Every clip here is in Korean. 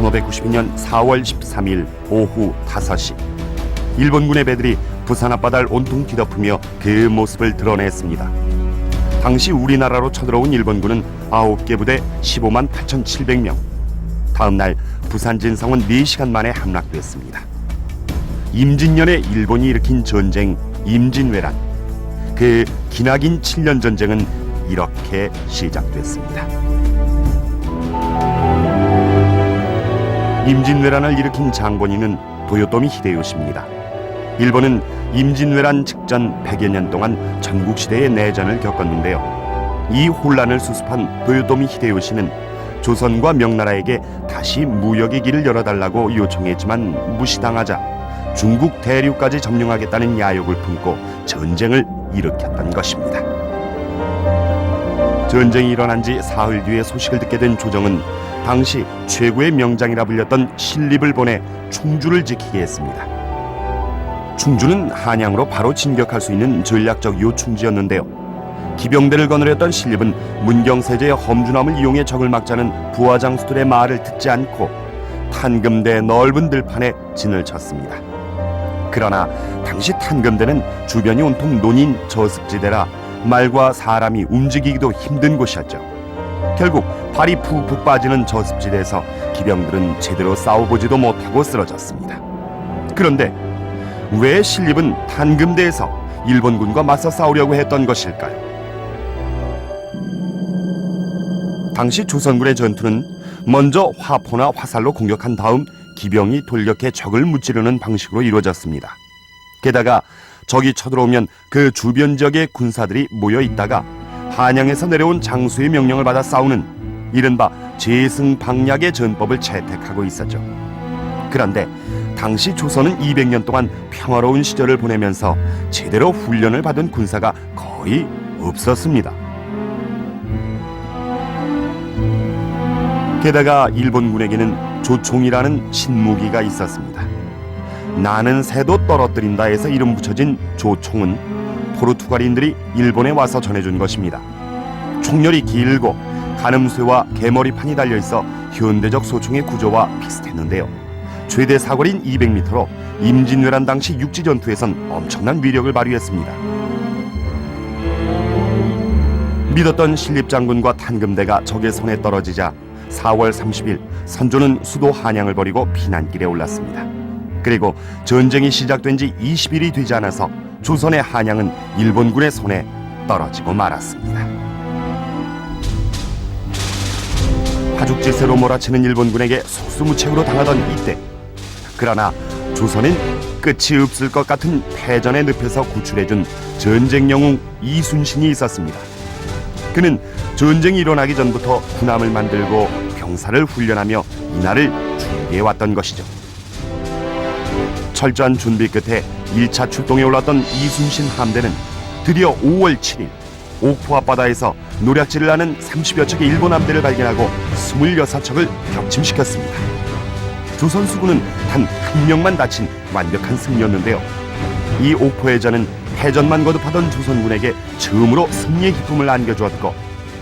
1592년 4월 13일 오후 5시 일본군의 배들이 부산 앞바다를 온통 뒤덮으며 그 모습을 드러냈습니다. 당시 우리나라로 쳐들어온 일본군은 9개 부대 15만 8,700명. 다음 날 부산 진성은 4시간 만에 함락됐습니다. 임진년에 일본이 일으킨 전쟁 임진왜란. 그 기나긴 7년 전쟁은 이렇게 시작됐습니다. 임진왜란을 일으킨 장본인은 도요토미 히데요시입니다. 일본은 임진왜란 직전 100여 년 동안 전국 시대의 내전을 겪었는데요. 이 혼란을 수습한 도요토미 히데요시는 조선과 명나라에게 다시 무역의 길을 열어달라고 요청했지만 무시당하자 중국 대륙까지 점령하겠다는 야욕을 품고 전쟁을 일으켰던 것입니다. 전쟁이 일어난 지 사흘 뒤에 소식을 듣게 된 조정은 당시 최고의 명장이라 불렸던 신립을 보내 충주를 지키게 했습니다. 충주는 한양으로 바로 진격할 수 있는 전략적 요충지였는데요. 기병대를 거느렸던 신립은 문경세제의 험준함을 이용해 적을 막자는 부하장수들의 말을 듣지 않고 탄금대 넓은 들판에 진을 쳤습니다. 그러나 당시 탄금대는 주변이 온통 논인 저습지대라 말과 사람이 움직이기도 힘든 곳이었죠. 결국 발이 푹푹 빠지는 저습지대에서 기병들은 제대로 싸워보지도 못하고 쓰러졌습니다. 그런데 왜 신립은 탄금대에서 일본군과 맞서 싸우려고 했던 것일까요? 당시 조선군의 전투는 먼저 화포나 화살로 공격한 다음 기병이 돌격해 적을 무찌르는 방식으로 이루어졌습니다. 게다가 적이 쳐들어오면 그 주변 지역의 군사들이 모여 있다가 한양에서 내려온 장수의 명령을 받아 싸우는 이른바 재승방략의 전법을 채택하고 있었죠. 그런데 당시 조선은 200년 동안 평화로운 시절을 보내면서 제대로 훈련을 받은 군사가 거의 없었습니다. 게다가 일본군에게는 조총이라는 신무기가 있었습니다. 나는 새도 떨어뜨린다 해서 이름 붙여진 조총은 포르투갈인들이 일본에 와서 전해준 것입니다. 총열이 길고 가늠쇠와 개머리판이 달려 있어 현대적 소총의 구조와 비슷했는데요. 최대 사거리인 200m로 임진왜란 당시 육지 전투에선 엄청난 위력을 발휘했습니다. 믿었던 신립 장군과 탄금대가 적의 손에 떨어지자 4월 30일 선조는 수도 한양을 버리고 피난길에 올랐습니다. 그리고 전쟁이 시작된 지 20일이 되지 않아서 조선의 한양은 일본군의 손에 떨어지고 말았습니다. 화죽지세로 몰아치는 일본군에게 속수무책으로 당하던 이때 그러나 조선엔 끝이 없을 것 같은 패전의 늪에서 구출해준 전쟁 영웅 이순신이 있었습니다. 그는 전쟁이 일어나기 전부터 군함을 만들고 병사를 훈련하며 이날을 준비해 왔던 것이죠. 철저한 준비 끝에 1차 출동에 올랐던 이순신 함대는 드디어 5월 7일 옥포 앞바다에서 노략질을 하는 30여 척의 일본 함대를 발견하고 26척을 격침시켰습니다. 조선 수군은 단 한 명만 다친 완벽한 승리였는데요. 이 옥포해전은 패전만 거듭하던 조선군에게 처음으로 승리의 기쁨을 안겨주었고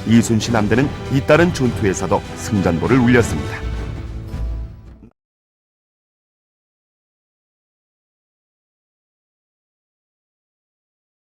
이순신 함대는 잇따른 전투에서도 승전보를 울렸습니다.